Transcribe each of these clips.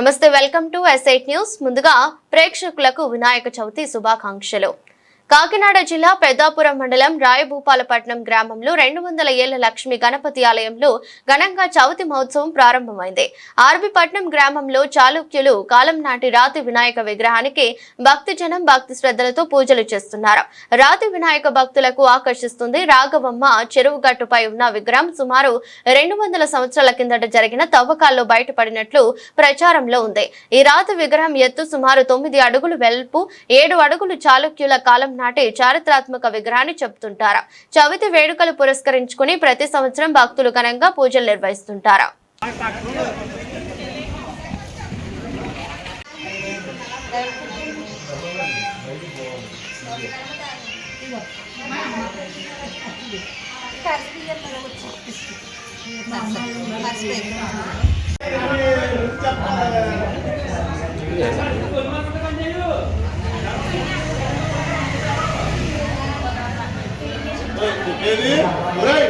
నమస్తే welcome to ఎస్ఐట్ news ముందుగా ప్రేక్షకులకు వినాయక చవితి శుభాకాంక్షలు. కాకినాడ జిల్లా పెద్దాపురం మండలం రాయభూపాలపట్నం గ్రామంలో రెండు వందల ఏళ్ళ లక్ష్మి గణపతి ఆలయంలో ఘనంగా చవితి మహోత్సవం ప్రారంభమైంది. ఆర్బిపట్నం గ్రామంలో చాళుక్యులు కాలం నాటి రాతి వినాయక విగ్రహానికి భక్తి జనం భక్తి శ్రద్ధలతో పూజలు చేస్తున్నారు. రాతి వినాయక భక్తులకు ఆకర్షిస్తుంది రాఘవమ్మ చెరువు గట్టుపై ఉన్న విగ్రహం. సుమారు రెండు వందల సంవత్సరాల కిందట జరిగిన తవ్వకాల్లో బయటపడినట్లు ప్రచారంలో ఉంది. ఈ రాతి విగ్రహం ఎత్తు సుమారు తొమ్మిది అడుగులు వెల్పు ఏడు అడుగులు చాళుక్యుల కాలం నాటి చారిత్రాత్మక విగ్రహాన్ని చెబుతుంటారు. చవితి వేడుకలు పురస్కరించుకుని ప్రతి సంవత్సరం భక్తులు ఘనంగా పూజలు నిర్వహిస్తుంటారు. ఏది? ఒరేయ్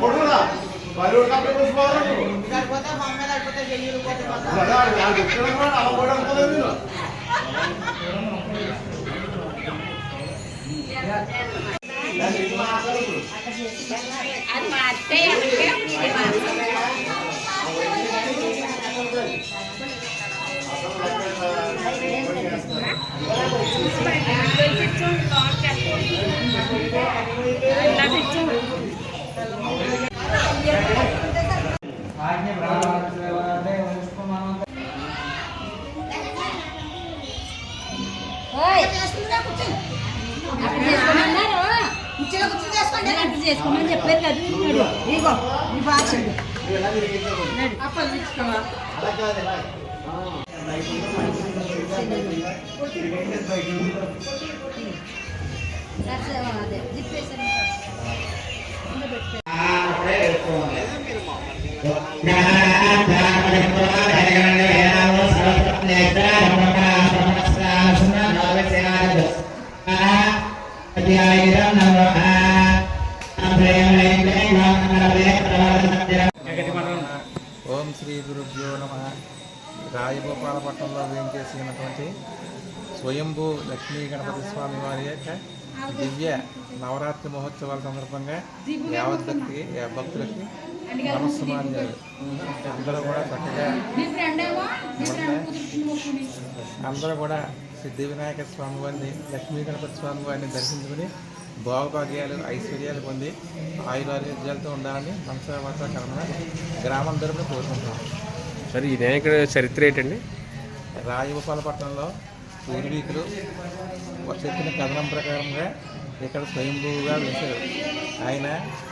కొడుకురా బలి కప్పే చూసుకోవాలి లేకపోతే మా అమ్మ లేకపోతే వెయ్యి పోతే అలా కూడా అనుకోలేదు చేసుకోమని చెప్పారు కదా. విన్నాడు. ఇగో ఈ భాష అదే. దిప్పేసాను ఓం శ్రీ గురుభ్యో నమ. రాజగోపాలపట్నంలో వేయించేసినటువంటి స్వయంభూ లక్ష్మీ గణపతి స్వామి వారి యొక్క దివ్య నవరాత్రి మహోత్సవాల సందర్భంగా యావత్ భక్తికి భక్తులకి నమస్సమాన్యాలు అందరూ కూడా చక్కగా అందరూ కూడా సిద్ధి వినాయక స్వామి వారిని లక్ష్మీ గణపతి స్వామి వారిని దర్శించుకుని భోగభాగ్యాలు ఐశ్వర్యాలు పొంది ఆయురారోగ్యాలతో ఉండాలని మనసావాత కర్మ గ్రామం తరపున కోరుకుంటున్నాం. సరే ఈ వినాయకుడు చరిత్ర ఏంటండి? రాయగోపాలపట్నంలో పూర్వీకులు చెప్పిన కథనం ప్రకారంగా ఇక్కడ స్వయంభూగా వెలిసారు ఆయన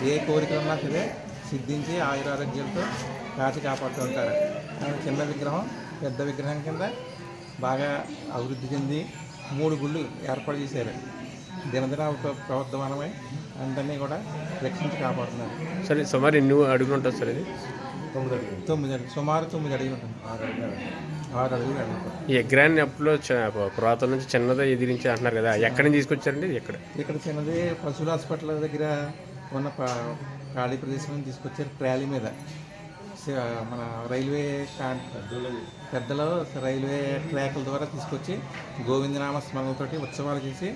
ఏ కోరిక ఉన్నా సరే సిద్ధించి ఆయురారోగ్యాలతో కాచి కాపాడుతూ ఉంటారు. ఆయన చిన్న విగ్రహం పెద్ద విగ్రహం కింద బాగా అభివృద్ధి చెంది మూడు గుళ్ళు ఏర్పాటు చేశారు. దినదిన ఒక ప్రవర్ధమానమై అందరినీ కూడా రక్షించి కాపాడుతున్నారు. సరే సుమారు ఎన్ని అడుగులు ఉంటుంది సార్ ఇది? తొమ్మిది అడుగులు. సుమారు తొమ్మిది అడుగులు ఉంటుంది. ఆరు అడుగులు అడుగులు ఈ విగ్రహాన్ని అప్పుడు చ- పురాతన నుంచి చిన్నదే ఎదిరించి అంటున్నారు కదా. ఎక్కడి నుంచి తీసుకొచ్చారండి? ఇది ఎక్కడ? ఇక్కడ చిన్నది పశువుల హాస్పిటల్ దగ్గర ఉన్న ప- ఖాళీ ప్రదేశం నుంచి తీసుకొచ్చారు ట్రాలీ మీద. స- మన రైల్వే కాన్- పెద్దలో రైల్వే ట్రాక్ల ద్వారా తీసుకొచ్చి గోవిందనామ స్మరణతోటి ఉత్సవాలు చేసి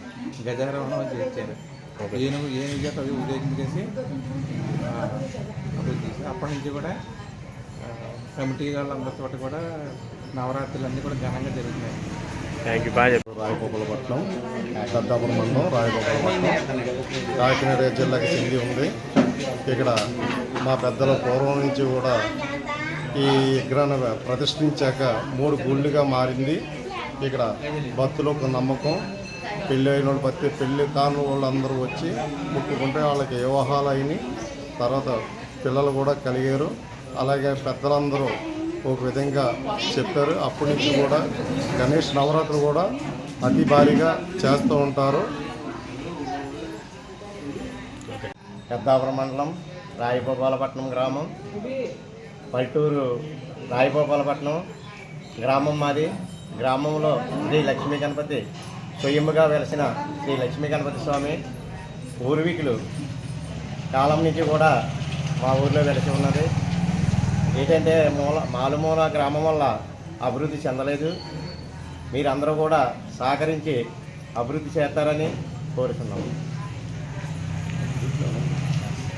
గజారోహణం చేయించారు. ఏనుగు ఏనుగు చేత అవి ఆ, అభివృద్ధి చేశారు అప్పటి నుంచి కూడా ఆ, కమిటీ వాళ్ళందరితో కూడా నవరాత్రులు అన్నీ కూడా ఘనంగా జరుగుతున్నాయి. థ్యాంక్ యూ బాగా చెప్పారు. రాయగోపాలపట్నం పెద్దాపురం మండలం రాయగోపాలపట్నం. కాకినాడ జిల్లాకి చెంది ఉంది. ఇక్కడ మా పెద్దల పూర్వం నుంచి కూడా ఈ విగ్రహాన్ని ప్రతిష్ఠించాక మూడు గుళ్ళుగా మారింది. ఇక్కడ భక్తులు ఒక నమ్మకం. పెళ్ళి అయిన వాళ్ళు ప్రతి పెళ్ళి కాని వాళ్ళందరూ వచ్చి ముట్టుకుంటే వాళ్ళకి వివాహాలు అయినాయి. తర్వాత పిల్లలు కూడా కలిగారు. అలాగే పెద్దలందరూ ఒక విధంగా చెప్పారు. అప్పటి నుంచి కూడా గణేష్ నవరాత్రులు కూడా అతి భారీగా చేస్తూ ఉంటారు. పెద్దాపురం మండలం రాయగోపాలపట్నం గ్రామం. పల్లెటూరు రాయగోపాలపట్నం గ్రామం మాది. గ్రామంలో శ్రీ లక్ష్మీ గణపతి స్వయంగా వెలిసిన శ్రీ లక్ష్మీ గణపతి స్వామి పూర్వీకులు. కాలం నుంచి కూడా మా ఊర్లో వెలిసి ఉన్నది. ఏంటంటే మూల మాలుమూల గ్రామం వల్ల అభివృద్ధి చెందలేదు. మీరందరూ కూడా సహకరించి అభివృద్ధి చేస్తారని కోరుతున్నాము